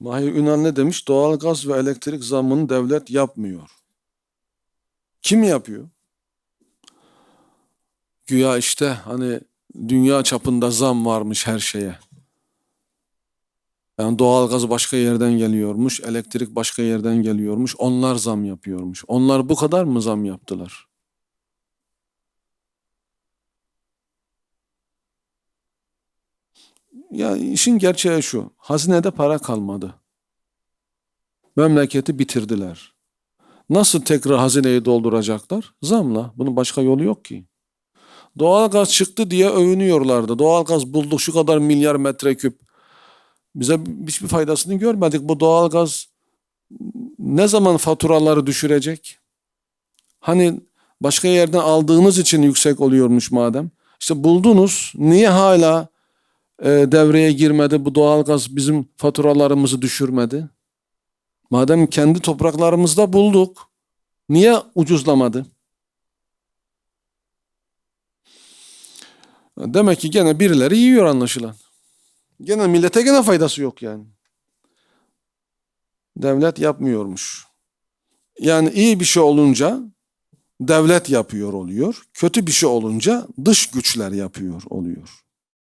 Mahir Ünal ne demiş? Doğalgaz ve elektrik zammını devlet yapmıyor. Kim yapıyor? Güya işte hani dünya çapında zam varmış her şeye. Yani doğalgaz başka yerden geliyormuş, elektrik başka yerden geliyormuş. Onlar zam yapıyormuş. Onlar bu kadar mı zam yaptılar? Ya işin gerçeği şu. Hazinede para kalmadı. Memleketi bitirdiler. Nasıl tekrar hazineyi dolduracaklar? Zamla. Bunun başka yolu yok ki. Doğalgaz çıktı diye övünüyorlardı. Doğalgaz bulduk şu kadar milyar metreküp. Bize hiçbir faydasını görmedik. Bu doğalgaz ne zaman faturaları düşürecek? Hani başka yerden aldığınız için yüksek oluyormuş madem. İşte buldunuz. Niye hala e, devreye girmedi? Bu doğalgaz bizim faturalarımızı düşürmedi. Madem kendi topraklarımızda bulduk. Niye ucuzlamadı? Demek ki gene birileri yiyor anlaşılan. Gene millete gene faydası yok yani. Devlet yapmıyormuş. Yani iyi bir şey olunca devlet yapıyor oluyor. Kötü bir şey olunca dış güçler yapıyor oluyor.